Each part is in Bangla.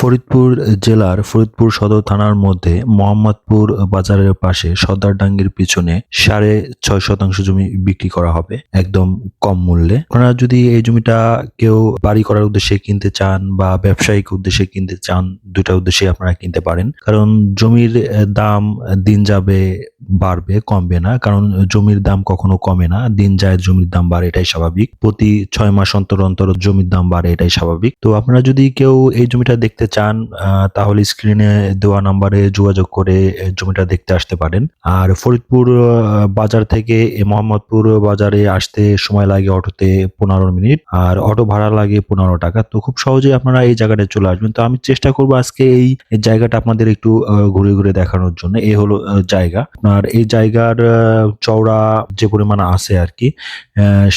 ফরিদপুর জেলার ফরিদপুর সদর থানার মধ্যে মোহাম্মদপুর বাজারের পাশে সর্দারডাঙ্গির পিছনে সাড়ে ছয় শতাংশ জমি বিক্রি করা হবে, একদম কম মূল্যে। আপনারা যদি এই জমিটা কেউ বাড়ি করার উদ্দেশ্যে কিনতে চান বা ব্যবসায়িক উদ্দেশ্যে কিনতে চান দুটা উদ্দেশ্যে আপনারা কিনতে পারেন। কারণ জমির দাম দিন যাবে বাড়বে, কমবে না, কারণ জমির দাম কখনো কমে না, দিন যায় জমির দাম বাড়ে, এটাই স্বাভাবিক। প্রতি ছয় মাস অন্তর অন্তর জমির দাম বাড়ে, এটাই স্বাভাবিক। তো আপনারা যদি কেউ এই জমিটা দেখতে চান তাহলে স্ক্রিনে দেওয়া নাম্বারে যোগাযোগ করে জমিটা দেখতে আসতে পারেন। আর ফরিদপুর বাজার থেকে মোহাম্মদপুর বাজারে আসতে সময় লাগে অটোতে পনেরো মিনিট, আর অটো ভাড়া লাগে পনেরো টাকা। তো খুব সহজেই আপনারা এই জায়গাটায় চলে আসবেন। তো আমি চেষ্টা করব আজকে এই জায়গাটা আপনাদের একটু ঘুরে ঘুরে দেখানোর জন্য। এ হলো জায়গা। আপনার এই জায়গার চওড়া যে পরিমাণ আছে আর কি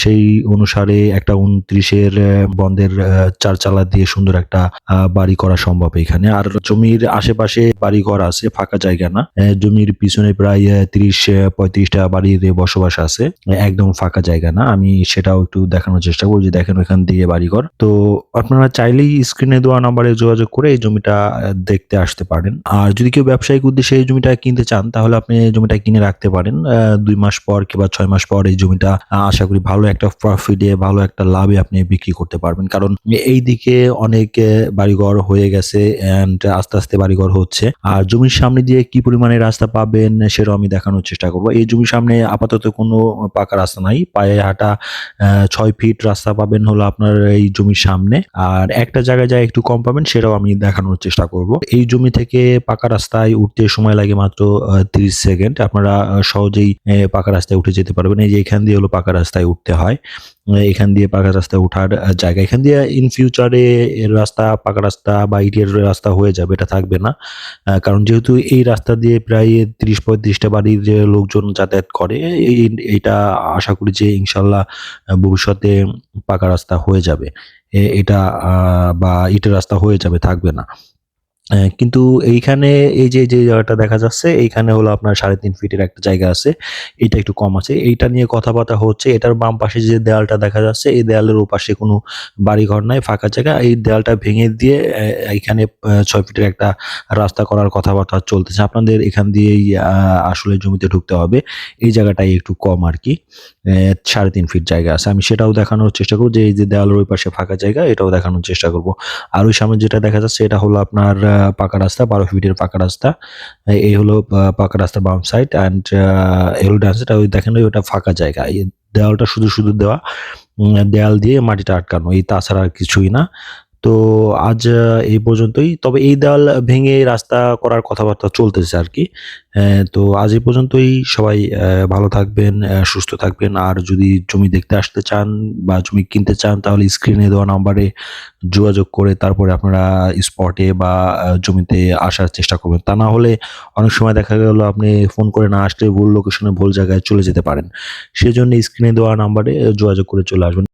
সেই অনুসারে একটা উনত্রিশের বন্ধের চার চালা দিয়ে সুন্দর একটা বাড়ি করা সম্ভব এখানে। আর জমির আশেপাশে বাড়ি ঘর আছে, ফাঁকা জায়গা না। জমির পিছনে প্রায় তিরিশ পঁয়ত্রিশটা বাড়ির বসবাস আছে। একদম ফাঁকা জায়গা না। আমি সেটাও একটু দেখানোর চেষ্টা করছি দেখেন ওখান দিয়ে বাড়িঘর। তো আপনারা চাইলেই স্ক্রিনে দেওয়া নাম্বারে যোগাযোগ করে এই জমিটা দেখতে আসতে পারেন। আর যদি কেউ ব্যবসায়িক উদ্দেশ্যে এই জমিটা কিনতে চান, তাহলে আপনি এই জমিটা কিনে রাখতে পারেন দুই মাস পর কিংবা ছয় মাস পর এই জমিটা আশা করি ভালো একটা প্রফিটে ভালো একটা লাভে আপনি বিক্রি করতে পারবেন। কারণ এই দিকে অনেক বাড়িঘর হয়ে গেছে এন্ড আস্তে আস্তে বাড়িঘর হচ্ছে। আর জমির সামনে দিয়ে কি পরিমাণে রাস্তা পাবেন সেটাও আমি দেখানোর চেষ্টা করব। এই জমির সামনে আপাতত কোনো পাকা রাস্তা নাই। পায়ে হাঁটা ছয় ফিট রাস্তা পাবেন হলো আপনার এই জমির সামনে। আর একটা জায়গায় যায় একটু কম পাবেন সেটাও আমি দেখানোর চেষ্টা করব। এই জমি থেকে পাকা রাস্তায় উঠতে সময় লাগে মাত্র তিরিশ সেকেন্ড আপনারা সহজেই পাকা রাস্তায় উঠে যেতে পারবেন। এই যে এখান দিয়ে হলো পাকা রাস্তায় উঠতে হয়। এখান দিয়ে পাকা রাস্তায় ওঠার জায়গা। এখান দিয়ে ইন ফিউচারে রাস্তা, পাকা রাস্তা বা ইটের রাস্তা হয়ে যাবে, এটা থাকবে না। কারণ যেহেতু এই রাস্তা দিয়ে প্রায় তিরিশ, পঁয়ত্রিশটা বাড়ির লোকজন যাতায়াত করে এইটা আশা করি যে ইনশাল্লাহ ভবিষ্যতে পাকা রাস্তা হয়ে যাবে। এটা বা ইটের রাস্তা হয়ে যাবে, থাকবে না। কিন্তু এইখানে এই যে যে জায়গাটা দেখা যাচ্ছে, এইখানে হলো আপনার সাড়ে তিন ফিটের একটা জায়গা আছে এটা একটু কম আছে। এইটা নিয়ে কথাবার্তা হচ্ছে, এটার বাম পাশে যে দেয়ালটা দেখা যাচ্ছে, এই দেয়ালের ওপাশে কোনো বাড়ি ঘর নাই, ফাঁকা জায়গা। এই দেয়ালটা ভেঙে দিয়ে এইখানে ছয় ফিটের একটা রাস্তা করার কথাবার্তা চলতেছে। আপনাদের এখান দিয়েই আসলে জমিতে ঢুকতে হবে। এই জায়গাটাই একটু কম আর কি। সাড়ে তিন ফিট জায়গা আছে। আমি সেটাও দেখানোর চেষ্টা করব যে, এই যে দেয়ালের ওই পাশে ফাঁকা জায়গা, এটাও দেখানোর চেষ্টা করব। আর ওই সামনে যেটা দেখা যাচ্ছে, এটা হলো আপনার পাকা রাস্তা, বারো ফিটের পাকা রাস্তা। এই- হলো পাকা রাস্তার বাম সাইড অ্যান্ড এই হলো ডান সাইড ওই দেখেন ওটা ফাঁকা জায়গা। দেওয়ালটা শুধু শুধু দেওয়া দেয়াল দিয়ে মাটিটা আটকানো। এই তাছাড়া আর কিছুই না। তো আজ এই পর্যন্তই। তবে এই দেওয়াল ভেঙে রাস্তা করার কথাবার্তা চলতেছে আর কি। তো আজ এই পর্যন্তই। সবাই ভালো থাকবেন সুস্থ থাকবেন। আর যদি জমি দেখতে আসতে চান বা জমি কিনতে চান, তাহলে স্ক্রিনে দেওয়া নাম্বারে যোগাযোগ করে তারপরে আপনারা স্পটে বা জমিতে আসার চেষ্টা করবেন। তা না হলে অনেক সময় দেখা গেল আপনি ফোন করে না আসলে ভুল লোকেশনে ভুল জায়গায় চলে যেতে পারেন। সেজন্য স্ক্রিনে দেওয়া নাম্বারে যোগাযোগ করে চলে আসবেন।